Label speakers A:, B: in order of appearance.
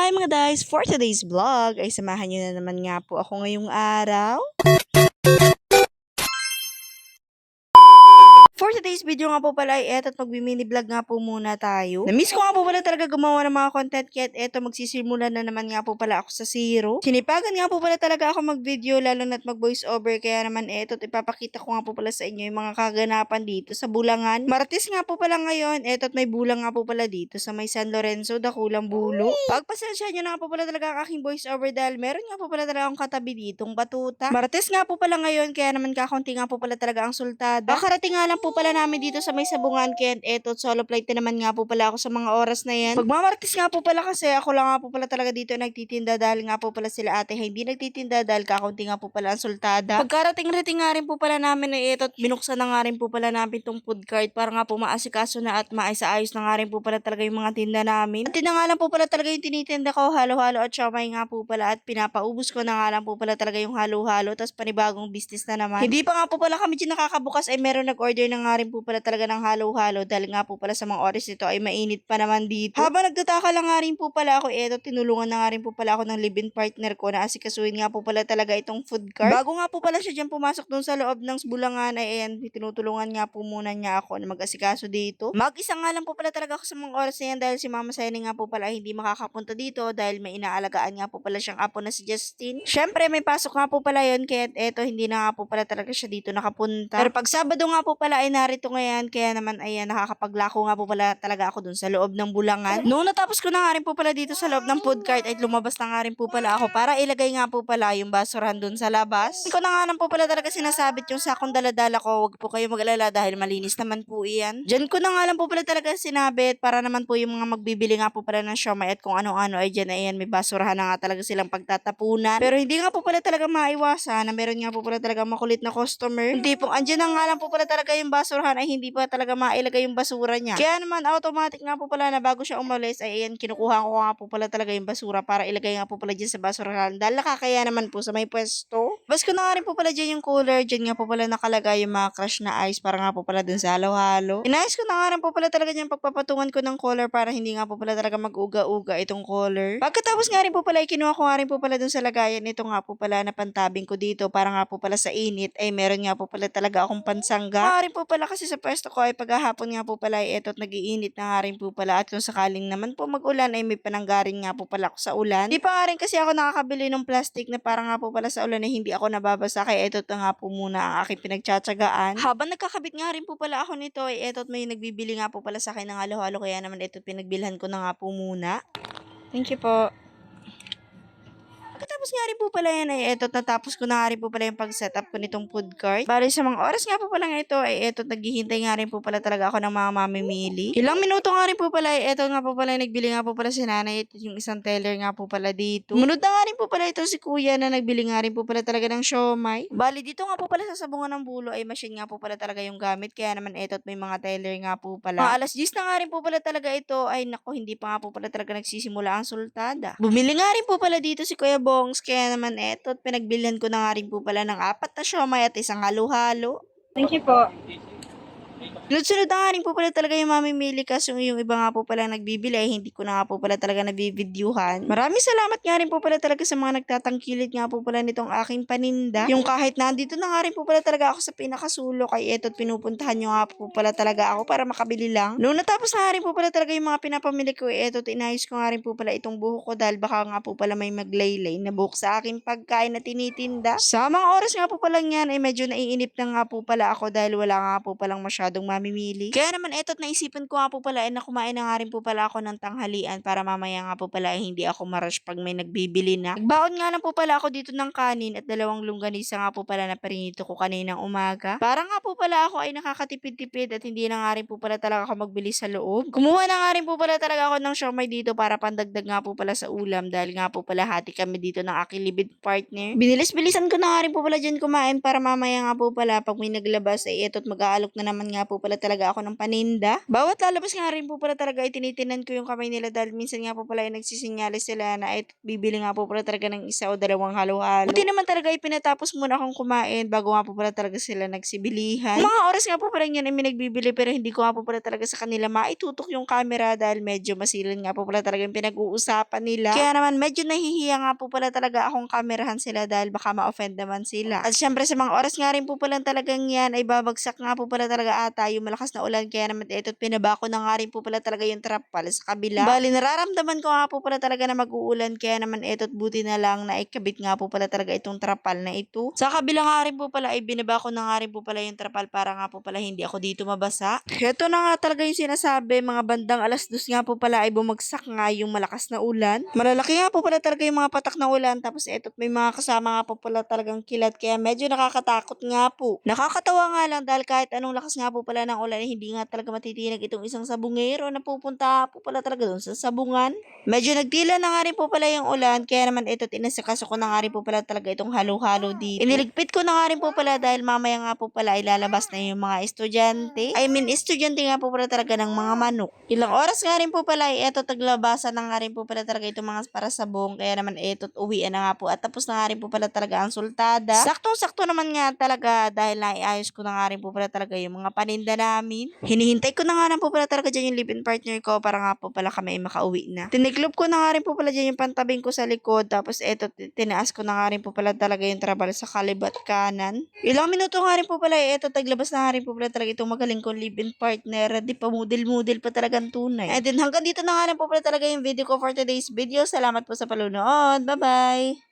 A: Hi mga guys! For today's vlog ay samahan nyo na naman nga po ako ngayong araw. Today's video nga po pala ay eto at magmi-mini vlog nga po muna tayo. Na-miss ko nga po pala talaga gumawa ng mga content kaya eto magsisimula na naman nga po pala ako sa zero. Sinipagan nga po pala talaga ako mag-video lalo na't mag-voice over kaya naman eto at ipapakita ko nga po pala sa inyo yung mga kaganapan dito sa Bulangan. Martes nga po pala ngayon, eto at may bulang nga po pala dito sa may San Lorenzo, Dakulang Bulo. Pagpasensya nyo na nga po pala talaga ang aking voice over dahil meron nga po pala talaga akong katabi ditong batuta. Martes nga po pala ngayon kaya naman kakunti nga po pala talaga ang sultada. Kakarating nga lang po pala namin dito sa may sabungan kaya eto solo flight na naman nga po pala ako sa mga oras na yan. Pagmamartes nga po pala kasi ako lang nga po pala talaga dito nagtitinda dahil nga po pala sila ate hindi nagtitinda dahil kakunti nga po pala ang sultada. Pagkarating-rating nga rin po pala namin na eto at binuksan na nga rin po pala namin tong food cart para nga po maasikaso na at maayos na nga rin po pala talaga yung mga tinda namin. At na nga lang po pala talaga yung tinitinda ko, halo-halo at siomay nga po pala at pinapaubos ko na nga lang po pala talaga yung halo-halo tapos panibagong business na naman. Hindi pa nga po pala kami dyan nakakabukas ay meron nag-order na nga rin po pala talaga ng halo-halo dahil nga po pala sa mga oras nito ay mainit pa naman dito. Habang nagtataka lang nga rin po pala ako, eto tinulungan na nga rin po pala ako ng live-in partner ko na asikasuhin nga po pala talaga itong food cart. Bago nga po pala siya dyan pumasok dun sa loob ng bulangan ay ayan, tinutulungan nga po muna niya ako na mag-asikaso dito. Mag-isa nga lang po pala talaga ako sa mga oras na yan dahil si Mama Sene nga po pala hindi makakapunta dito dahil may inaalagaan nga po pala siyang apo na si Justin. Syempre may pasok nga po pala yun kaya eto hindi na nga po pala talaga siya dito nakapunta. Pero pag Sabado nga po pala ay narito ngayon kaya naman ayan nakakapaglako nga po pala talaga ako dun sa loob ng bulangan. Noong natapos ko na nga rin po pala dito sa loob ng food cart ay lumabas na nga rin po pala ako para ilagay nga po pala yung basurahan dun sa labas. Hindi ko na nga lang po pala talaga sinasabit yung sakong daladala ko. Huwag po kayo mag-alala dahil malinis naman po iyan. Diyan ko na nga lang po pala talaga sinabit para naman po yung mga magbibili nga po pala ng siomay at kung ano-ano ay dyan ayan may basurahan na nga talaga silang pagtatapunan. Pero hindi nga po pala talaga maiwasan na meron nga po pala talaga makulit na customer. Hindi po, andyan na nga lang po pala talaga yung basurahan ay hindi pa talaga mailagay yung basura niya. Kaya naman automatic nga po pala na bago siya umalis ay ayan kinukuha ko nga po pala talaga yung basura para ilagay nga po pala dyan sa basurahan. Dahil nakakaya naman po sa may pwesto. Bas ko na nga rin po pala dyan yung cooler. Dyan nga po pala nakalagay yung mga crush na ice para nga po pala dun sa halo-halo. Inayos ko na nga rin po pala talaga dyan pagpapatungan ko ng color para hindi nga po pala talaga mag-uga-uga itong color. Pagkatapos nga rin po pala, kinuha ko nga rin po pala dun sa lagayan. Ito nga po pala na pantabing ko dito para nga po pala sa init ay meron nga po pala talaga akong pansangga. Nga rin po pala kasi sa pwesto ko ay paghahapon nga po pala ay eto at nagiinit na nga rin po pala at kung sakaling naman po mag-ulan ay may pananggaring nga po pala ako sa ulan. Di pa nga rin kasi ako nakakabili ng plastic na para nga po pala sa ulan ay hindi ako nababasa kaya eto na nga po muna ang aking pinagtsatsagaan. Habang nagkakabit nga rin po pala ako nito ay eto at may nagbibili nga po pala sa akin ng halo-halo kaya naman eto pinagbilhan ko na nga po muna. Thank you po. Pagkatapos nga rin po pala yan ay eto natapos ko na nga rin po pala yung pag-setup ko nitong food cart. Bali sa mga oras nga po pala nga ito ay eto naghihintay nga rin po pala talaga ako ng mga mamimili. Ilang minuto nga rin po pala ay eto nga po pala nagbili nga po pala si nanay at yung isang teller nga po pala dito. Munod na nga rin po pala ito si kuya na nagbili nga rin po pala talaga ng siomay. Bali dito nga po pala sa sabungan ng bulo ay machine nga po pala talaga yung gamit kaya naman eto at may mga teller nga po pala. Mga alas 10 na nga rin po pala talaga ito ay nako hindi pa nga po pala talaga nagsisimula ang sultada. Bumili nga rin po pala dito si Kuya Bongs kaya naman eto at pinagbilhan ko na nga rin po pala ng apat na siomay at isang halo-halo.
B: Thank you po.
A: Sunod-sunod po pala talaga yung mamimili kasi yung iba nga po pala nagbibili ay hindi ko na nga po pala talaga nabivideohan. Maraming salamat nga rin po pala talaga sa mga nagtatangkilit nga po pala nitong aking paninda. Yung kahit nandito na nga rin po pala talaga ako sa pinakasulok ay eto't pinupuntahan nyo nga po pala talaga ako para makabili lang. Noong natapos na nga rin po pala talaga yung mga pinapamili ko ay eto't inayos ko nga rin po pala itong buhok ko dahil baka nga po pala may maglaylay na buhok sa aking pagkain na tinitinda. Sa mga oras nga po pala yan ay medyo naiinip na nga po pala ako dahil wala nga po palang masyadong mamimili. Kaya naman eto't naisipan ko nga po pala ay na kumain na nga rin po pala ako ng tanghalian para mamaya nga po pala ay hindi ako marush pag may nagbibili na. Nagbaon nga lang po pala ako dito ng kanin at dalawang longganisa nga po pala na parinito ko kaninang umaga. Para nga po pala ako ay nakakatipid-tipid at hindi na nga rin po pala talaga ako magbili sa loob. Kumuha na nga rin po pala talaga ako ng siomay dito para pandagdag nga po pala sa ulam dahil nga po pala hati kami dito ng aking libid partner. Binilis-bilisan ko na nga rin po pala dyan kumain para mamaya nga po pala pag may naglabas ay eto't mag-aalok na naman nga po pala pala talaga ako ng paninda. Bawat lalabas nga rin po pala talaga ay tinitinan ko yung kamay nila dahil minsan nga po pala ay nagsisinyalis sila na ay bibili nga po pala talaga ng isa o dalawang halo-halo. Buti naman talaga ay pinatapos muna akong kumain bago nga po pala talaga sila nagsibilihan. Mga oras nga po pala yan ay nagbibili pero hindi ko nga po pala talaga sa kanila maitutok yung camera dahil medyo masilin nga po pala talaga yung pinag-uusapan nila. Kaya naman medyo nahihiya nga po pala talaga akong kamerahan sila dahil baka ma-offend naman sila. At syempre sa mga oras nga rin po pala talagang yan ay babagsak nga po pala talaga ata yung malakas na ulan kaya naman ito't pinabako na nga rin po pala talaga yung trapal sa kabila. Bali nararamdaman ko nga po pala talaga na mag-uulan kaya naman ito't buti na lang na ikabit nga po pala talaga itong trapal na ito. Sa kabila nga rin po pala ay binabako na nga rin po pala yung trapal para nga po pala hindi ako dito mabasa. Heto na nga talaga yung sinasabi mga bandang alas dos nga po pala ay bumagsak nga yung malakas na ulan. Malalaki nga po pala talaga yung mga patak na ulan tapos ito't may mga kasama nga po pala talagang kilat kaya medyo nakakatakot nga po. Nakakatawa nga lang dahil kahit anong lakas nga po pala ng ulan hindi nga talaga matitinag itong isang sabungero na pupunta po pala talaga doon sa sabungan. Medyo nagtila na nga rin po pala yung ulan kaya naman ito tinasakaso ko na nga rin po pala talaga itong halo-halo dito. Iniligpit ko na nga rin po pala dahil mamaya nga po pala ay lalabas na yung mga estudyante. I mean estudyante nga po pala talaga ng mga manok. Ilang oras nga rin po pala ay eto taglabasan na nga rin po pala talaga itong mga para sabong kaya naman eto uwian na nga po at tapos na nga rin po pala talaga ang sultada. Saktong-sakto naman nga talaga dahil naiayos ko na nga rin po pala talaga yung mga paninda namin. Hinihintay ko na nga rin po pala talaga dyan yung live-in partner ko para nga po pala kami ay makauwi na. Tiniklop ko na nga rin po pala dyan yung pantabing ko sa likod tapos eto tinaas ko na nga rin po pala talaga yung trabal sa kalibat kanan. Ilang minuto nga rin po pala eh, eto taglabas na nga rin po pala talaga itong magaling kong live-in partner. Di pa mudil-mudil pa talagang tunay. And then hanggang dito na nga rin po pala talaga yung video ko for today's video. Salamat po sa palunood. Bye-bye!